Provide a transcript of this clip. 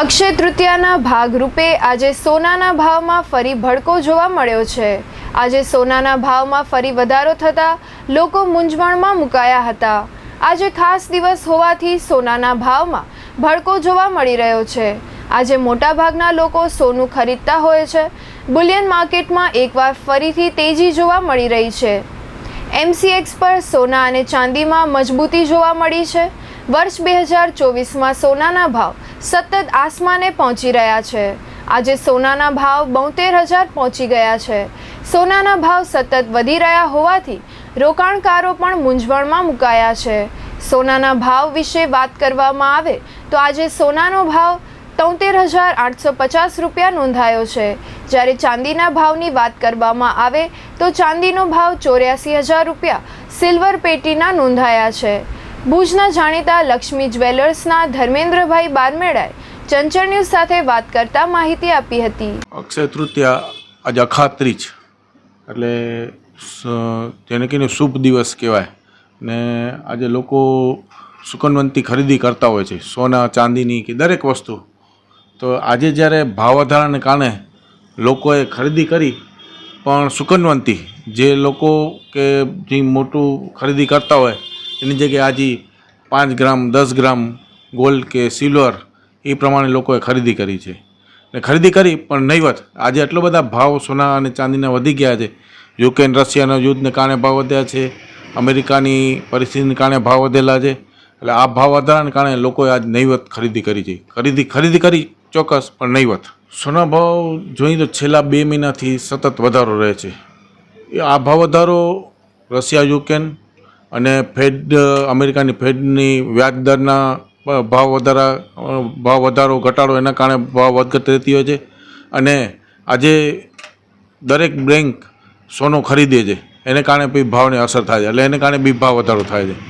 અક્ષય તૃતીયાના ભાગરૂપે આજે સોનાના ભાવમાં ફરી ભડકો જોવા મળ્યો છે. આજે સોનાના ભાવમાં ફરી વધારો થતાં લોકો મૂંઝવણમાં મુકાયા હતા. આજે ખાસ દિવસ હોવાથી સોનાના ભાવમાં ભડકો જોવા મળી રહ્યો છે. આજે મોટાભાગના લોકો સોનું ખરીદતા હોય છે. બુલિયન માર્કેટમાં એકવાર ફરીથી તેજી જોવા મળી રહી છે. એમસીએક્સ પર સોના અને ચાંદીમાં મજબૂતી જોવા મળી છે. વર્ષ બે હજાર ચોવીસમાં સોનાના ભાવ સતત આસમાને પહોંચી રહ્યા છે. આજે સોનાના ભાવ બોતેર હજાર પહોંચી ગયા છે. સોનાના ભાવ સતત વધી રહ્યા હોવાથી રોકાણકારો પણ મૂંઝવણમાં મુકાયા છે. સોનાના ભાવ વિશે વાત કરવામાં આવે તો આજે સોનાનો ભાવ તોતેર હજાર આઠસો પચાસ રૂપિયા નોંધાયો છે. જ્યારે ચાંદીના ભાવની વાત કરવામાં આવે તો ચાંદીનો ભાવ ચોર્યાસી હજાર રૂપિયા, સિલ્વર પેટીના નોંધાયા છે. ભુજના જાણીતા લક્ષ્મી જ્વેલર્સના ધર્મેન્દ્રભાઈ બારમેડાએ ચંચળ ન્યૂઝ સાથે વાત કરતા માહિતી આપી હતી. અક્ષય તૃતીયા આજે અખાત્રીજ એટલે જેને કહીને શુભ દિવસ કહેવાય. ને આજે લોકો સુકનવંતી ખરીદી કરતા હોય છે, સોના, ચાંદીની કે દરેક વસ્તુ. તો આજે જ્યારે ભાવ વધારાને કારણે લોકોએ ખરીદી કરી, પણ સુકનવંતી જે લોકો કે જે મોટું ખરીદી કરતા હોય એની જગ્યાએ આજે પાંચ ગ્રામ, દસ ગ્રામ ગોલ્ડ કે સિલ્વર એ પ્રમાણે લોકોએ ખરીદી કરી છે. ને ખરીદી કરી પણ નહીવત. આજે એટલો બધા ભાવ સોના અને ચાંદીના વધી ગયા છે. યુક્રેન, રશિયાના યુદ્ધને કારણે ભાવ વધ્યા છે. અમેરિકાની પરિસ્થિતિને કારણે ભાવ વધેલા છે. એટલે આ ભાવ વધારાને કારણે લોકોએ આજ નહીવત ખરીદી કરી છે. ખરીદી ખરીદી કરી ચોક્કસ પણ નહીવત. સોના ભાવ જોઈએ તો છેલ્લા બે મહિનાથી સતત વધારો રહે છે. આ ભાવ વધારો રશિયા, યુક્રેન અને ફેડ અમેરિકાની ફેડની વ્યાજદરના ભાવ વધારા ભાવ વધારો, ઘટાડો એના કારણે ભાવ વધઘટ રહેતી હોય છે. અને આજે દરેક બેંક સોનું ખરીદે છે. એને કારણે બી ભાવને અસર થાય છે. એટલે એને કારણે બી ભાવ વધારો થાય છે.